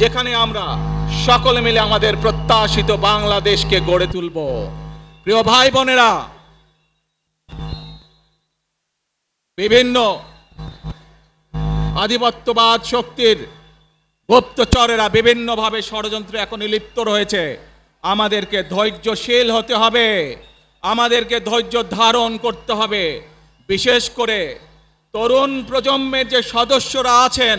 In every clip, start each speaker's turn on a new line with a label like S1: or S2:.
S1: যেখানে আমরা সকলে মিলে আমাদের প্রত্যাশিত বাংলাদেশকে গড়ে তুলব। প্রিয় ভাই বোনেরা, বিভিন্ন আধিপত্যবাদ শক্তির গুপ্তচরেরা বিভিন্নভাবে ষড়যন্ত্রে এখন লিপ্ত রয়েছে। আমাদেরকে ধৈর্যশীল হতে হবে, আমাদেরকে ধৈর্য ধারণ করতে হবে। বিশেষ করে তরুণ প্রজন্মের যে সদস্যরা আছেন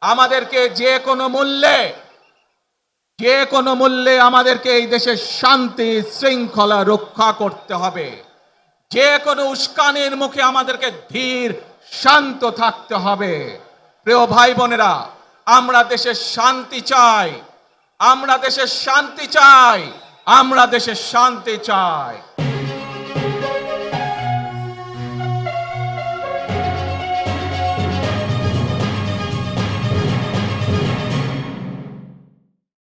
S1: আমাদেরকে যে কোনো মূল্যে, যে কোনো মূল্যে আমাদেরকে এই দেশের শান্তি, শৃঙ্খলা রক্ষা করতে হবে। যে কোনো উস্কানির মুখে আমাদেরকে ধীর, শান্ত থাকতে হবে। প্রিয় ভাই বোনেরা, আমরা দেশের শান্তি চাই। আমরা দেশের শান্তি চাই। আমরা দেশের শান্তি চাই।